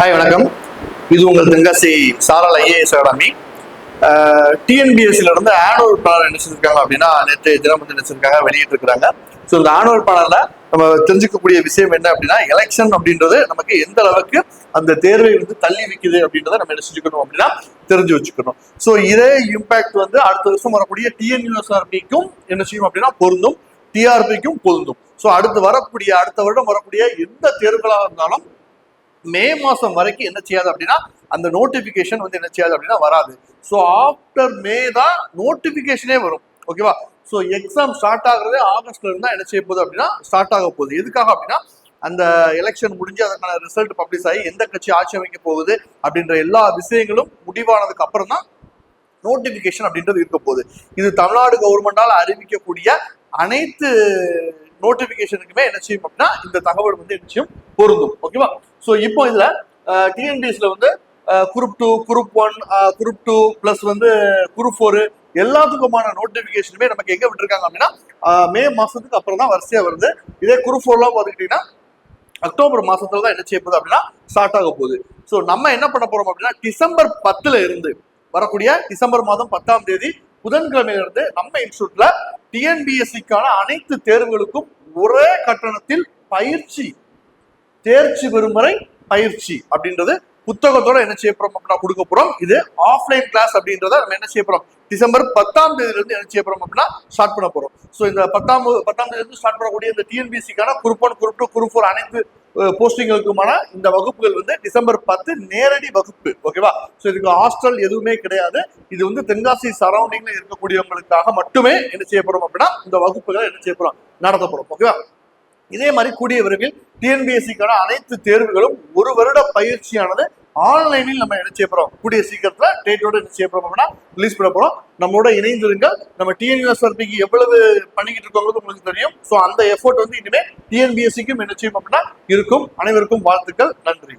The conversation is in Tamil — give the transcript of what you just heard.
ஹாய் வணக்கம். இது உங்கள் தென்காசி சாரல் ஐஏஎஸ் அகாடமி. டிஎன்பிஎஸ்சில இருந்து ஆனுவல் பிளான் என்ன செஞ்சிருக்காங்க அப்படின்னா நேற்று தினம் வந்து நினைச்சிருக்காங்க வெளியிட்டு இருக்கிறாங்க ஸோ இந்த ஆனுவல் பிளான்ல நம்ம தெரிஞ்சுக்கக்கூடிய விஷயம் என்ன அப்படின்னா எலெக்ஷன் அப்படின்றது நமக்கு எந்த அளவுக்கு அந்த தேர்வை வந்து தள்ளி வைக்குது அப்படின்றத நம்ம என்ன செஞ்சுக்கணும் அப்படின்னா தெரிஞ்சு வச்சுக்கணும். ஸோ இதே இம்பாக்ட் வந்து அடுத்த வருஷம் வரக்கூடிய டிஎன்யூஎஸ்ஆர்பிக்கும் என்ன செய்யும் அப்படின்னா பொருந்தும். டிஆர்பிக்கும் பொருந்தும். ஸோ அடுத்து வரக்கூடிய அடுத்த வருடம் வரக்கூடிய எந்த தேர்வுகளாக இருந்தாலும் மே மாதம் வரைக்கும் என்ன செய்யாது அப்படின்னா அந்த நோட்டிஃபிகேஷன் வந்து என்ன செய்யாது அப்படின்னா வராது. ஸோ ஆஃப்டர் மே தான் நோட்டிஃபிகேஷனே வரும். ஓகேவா ஸோ எக்ஸாம் ஸ்டார்ட் ஆகுறதே ஆகஸ்ட்ல இருந்தால் என்ன செய்ய போகுது அப்படின்னா ஸ்டார்ட் ஆக போகுது. எதுக்காக அப்படின்னா அந்த எலெக்ஷன் முடிஞ்சு அதற்கான ரிசல்ட் பப்ளிஷ் ஆகி எந்த கட்சி ஆட்சி அமைக்க போகுது அப்படின்ற எல்லா விஷயங்களும் முடிவானதுக்கு அப்புறம் தான் நோட்டிபிகேஷன் அப்படின்றது இருக்க போகுது. இது தமிழ்நாடு கவர்மெண்டால் அறிவிக்கக்கூடிய அனைத்து நோட்டிபிகேஷனுக்குமே என்ன செய்யும் அப்படின்னா இந்த தகவல் வந்து என்ன செய்யும்? பொருந்தும். ஓகேவா ஸோ இப்போ இதுல டிஎன்டிஎஸ்ல வந்து group two group one group two plus வந்து குரூப் ஃபோர் எல்லாத்துக்குமான நோட்டிபிகேஷனுமே நமக்கு எங்க விட்டுருக்காங்க அப்படின்னா மே மாசத்துக்கு அப்புறம் தான் வரிசையா வருது. இதே குரூப் ஃபோர்லாம் பார்த்துக்கிட்டீங்கன்னா அக்டோபர் மாசத்துல தான் என்ன செய்ய போகுது அப்படின்னா ஸ்டார்ட் ஆக போகுது. ஸோ நம்ம என்ன பண்ண போறோம் அப்படின்னா டிசம்பர் பத்துல இருந்து வரக்கூடிய டிசம்பர் மாதம் பத்தாம் தேதி புதன்கிழமையிலிருந்து நம்ம இன்ஸ்டியூட்ல டிஎன்பிஎஸ்சிக்கான அனைத்து தேர்வுகளுக்கும் ஒரே கட்டணத்தில் பயிற்சி தேர்ச்சி பெறும் வரை பயிற்சி அப்படின்றது புத்தகத்தோட என்ன செய்ய போறோம் அப்படின்னா கொடுக்க போறோம். இது ஆஃப்லைன் கிளாஸ் அப்படின்றத நம்ம என்ன செய்ய போறோம்? டிசம்பர் பத்தாம் தேதியில இருந்து என்ன செய்ய போறோம் அப்படின்னா ஸ்டார்ட் பண்ண போறோம். ஸோ இந்த பத்தாம் பத்தாம் தேதி இருந்து ஸ்டார்ட் பண்ணக்கூடிய இந்த டிஎன்பிசிக்கான group one group two group four அனைத்து போஸ்டிங்களுக்குமான இந்த வகுப்புகள் வந்து டிசம்பர் பத்து நேரடி வகுப்பு ஓகேவா ஸோ இதுக்கு ஹாஸ்டல் எதுவுமே கிடையாது. இது வந்து தென்காசி சரௌண்டிங்ல இருக்கக்கூடியவங்களுக்காக மட்டுமே என்ன செய்ய போறோம் அப்படின்னா இந்த வகுப்புகளை என்ன செய்ய போறோம் நடத்த போறோம் ஓகேவா இதே மாதிரி கூடிய விரைவில் டிஎன்பிஎஸ்சிக்கான அனைத்து தேர்வுகளும் ஒரு வருட பயிற்சியானது ஆன்லைனில் நம்ம என்ன செய்ய போறோம்? கூடிய சீக்கிரத்தில் டேட்டோட என்ன செய்ய போறோம் அப்படின்னா ரிலீஸ் பண்ண போறோம். நம்மளோட இணைந்திருங்கள். நம்ம டிஎன்யூஎஸ்ஆர்பிக்கு எவ்வளவு பண்ணிக்கிட்டு இருக்கோங்கிறது உங்களுக்கு தெரியும். ஸோ அந்த எஃபோர்ட் வந்து இனிமே டிஎன்பிஎஸ்சிக்கும் என்ன செய்யும் அப்படின்னா இருக்கும். அனைவருக்கும் வாழ்த்துக்கள். நன்றி.